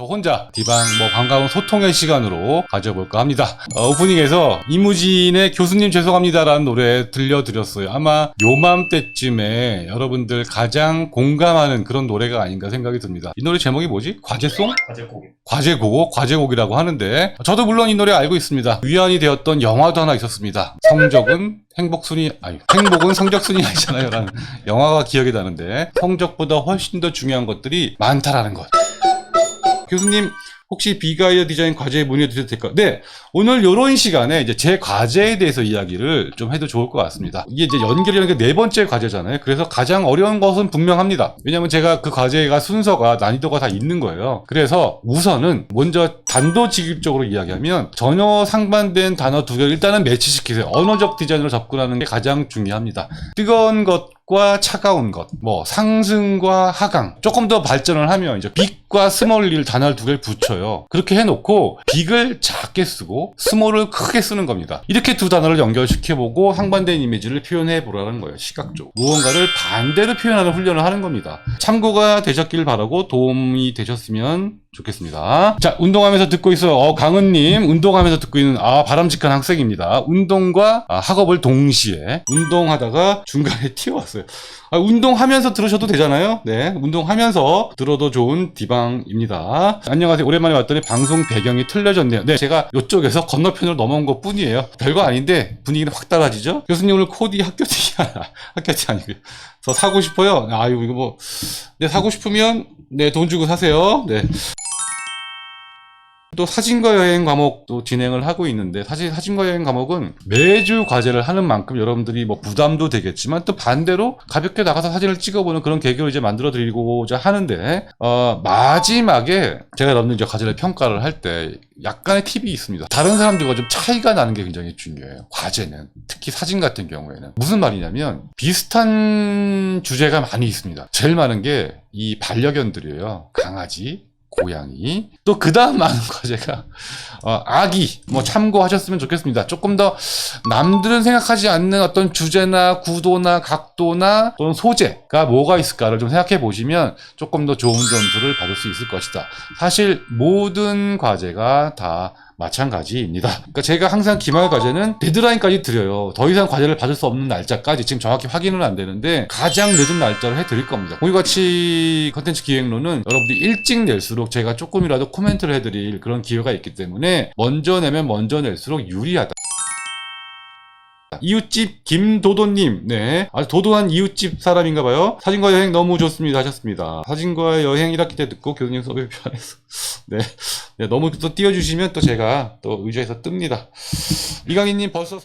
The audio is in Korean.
저 혼자 디방 뭐 반가운 소통의 시간으로 가져볼까 합니다. 어, 오프닝에서 이무진의 교수님 죄송합니다라는 노래 들려드렸어요. 아마 요맘때쯤에 여러분들 가장 공감하는 그런 노래가 아닌가 생각이 듭니다. 이 노래 제목이 뭐지? 과제송? 과제곡. 과제곡, 과제곡이라고 하는데 저도 물론 이 노래 알고 있습니다. 위안이 되었던 영화도 하나 있었습니다. 성적은 행복순위, 아니 행복은 성적순위 아니잖아요. 라는 영화가 기억이 나는데 성적보다 훨씬 더 중요한 것들이 많다라는 것. 교수님 혹시 비가이어 디자인 과제에 문의 드려도 될까요? 네. 오늘 이런 시간에 이제 제 과제에 대해서 이야기를 좀 해도 좋을 것 같습니다. 이게 이제 연결이라는 게 네 번째 과제잖아요. 그래서 가장 어려운 것은 분명합니다. 왜냐면 제가 그 과제가 순서가 난이도가 다 있는 거예요. 그래서 우선은 먼저 단도직입적으로 이야기하면 전혀 상반된 단어 두 개를 일단은 매치시키세요. 언어적 디자인으로 접근하는 게 가장 중요합니다. 뜨거운 것 과 차가운 것, 뭐 상승과 하강. 조금 더 발전을 하면 이제 빅과 스몰리를 단어를 두 개를 붙여요. 그렇게 해놓고 빅을 작게 쓰고 스몰을 크게 쓰는 겁니다. 이렇게 두 단어를 연결시켜보고 상반된 이미지를 표현해 보라는 거예요. 시각적으로. 무언가를 반대로 표현하는 훈련을 하는 겁니다. 참고가 되셨길 바라고 도움이 되셨으면 좋겠습니다. 자, 운동하면서 듣고 있어요. 어, 강은님, 운동하면서 듣고 있는, 아, 바람직한 학생입니다. 운동과 아, 학업을 동시에, 운동하다가 중간에 튀어왔어요. 아, 운동하면서 들으셔도 되잖아요. 네, 운동하면서 들어도 좋은 디방입니다. 안녕하세요. 오랜만에 왔더니 방송 배경이 틀려졌네요. 네, 제가 이쪽에서 건너편으로 넘어온 것 뿐이에요. 별거 아닌데 분위기는 확 달라지죠? 교수님 오늘 코디 학교티, 학교티 아니고요. 저 사고 싶어요. 아유, 이거 뭐, 네, 사고 싶으면, 네, 돈 주고 사세요. 네. 또 사진과 여행 과목도 진행을 하고 있는데 사실 사진과 여행 과목은 매주 과제를 하는 만큼 여러분들이 뭐 부담도 되겠지만 또 반대로 가볍게 나가서 사진을 찍어보는 그런 계기를 이제 만들어 드리고자 하는데 어 마지막에 제가 여러분들 이제 과제를 평가를 할 때 약간의 팁이 있습니다. 다른 사람들과 좀 차이가 나는 게 굉장히 중요해요. 과제는 특히 사진 같은 경우에는 무슨 말이냐면 비슷한 주제가 많이 있습니다. 제일 많은 게 이 반려견들이에요. 강아지, 고양이. 또 그 다음 많은 과제가 어, 아기 뭐 참고하셨으면 좋겠습니다. 조금 더 남들은 생각하지 않는 어떤 주제나 구도나 각도나 또는 소재가 뭐가 있을까를 좀 생각해 보시면 조금 더 좋은 점수를 받을 수 있을 것이다. 사실 모든 과제가 다 마찬가지입니다. 그러니까 제가 항상 기말 과제는 데드라인까지 드려요. 더 이상 과제를 받을 수 없는 날짜까지 지금 정확히 확인은 안 되는데 가장 늦은 날짜를 해드릴 겁니다. 공유가치 컨텐츠 기획론은 여러분들이 일찍 낼수록 제가 조금이라도 코멘트를 해드릴 그런 기회가 있기 때문에 먼저 내면 먼저 낼수록 유리하다. 이웃집 김도도님, 네. 아주 도도한 이웃집 사람인가 봐요. 사진과 여행 너무 좋습니다. 하셨습니다. 사진과 여행 1학기 때 듣고 교수님 수업에 편해서. 네. 네. 너무 또 띄워주시면 또 제가 또 의자에서 뜹니다. 이강희님 벌써